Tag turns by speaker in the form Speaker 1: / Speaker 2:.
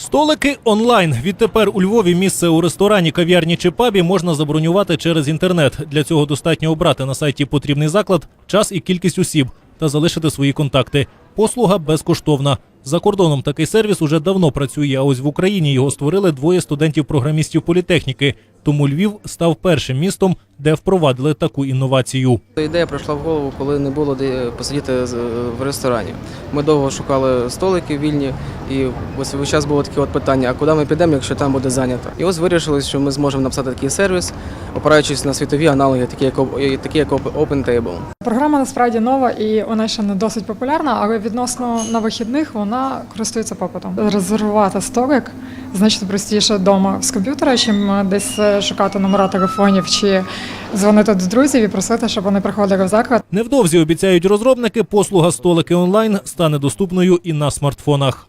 Speaker 1: Столики онлайн. Відтепер у Львові місце у ресторані, кав'ярні чи пабі можна забронювати через інтернет. Для цього достатньо обрати на сайті потрібний заклад, час і кількість осіб та залишити свої контакти. Послуга безкоштовна. За кордоном такий сервіс уже давно працює, а ось в Україні його створили двоє студентів-програмістів політехніки. Тому Львів став першим містом, де впровадили таку інновацію.
Speaker 2: Ідея прийшла в голову, коли не було де посидіти з- в ресторані. Ми довго шукали столики вільні, і ось весь час було таке от питання: а куди ми підемо, якщо там буде зайнято? І ось вирішили, що ми зможемо написати такий сервіс, опираючись на світові аналоги, такі як такі як Op- OpenTable.
Speaker 3: Програма насправді нова і вона ще не досить популярна, але відносно на вихідних вона користується попитом. Резервувати столик значно простіше вдома з комп'ютера, чим е, десь е, шукати номера телефонів чи дзвонити до друзів і просити, щоб вони приходили в заклад.
Speaker 1: Невдовзі обіцяють розробники, послуга столики онлайн стане доступною і на смартфонах.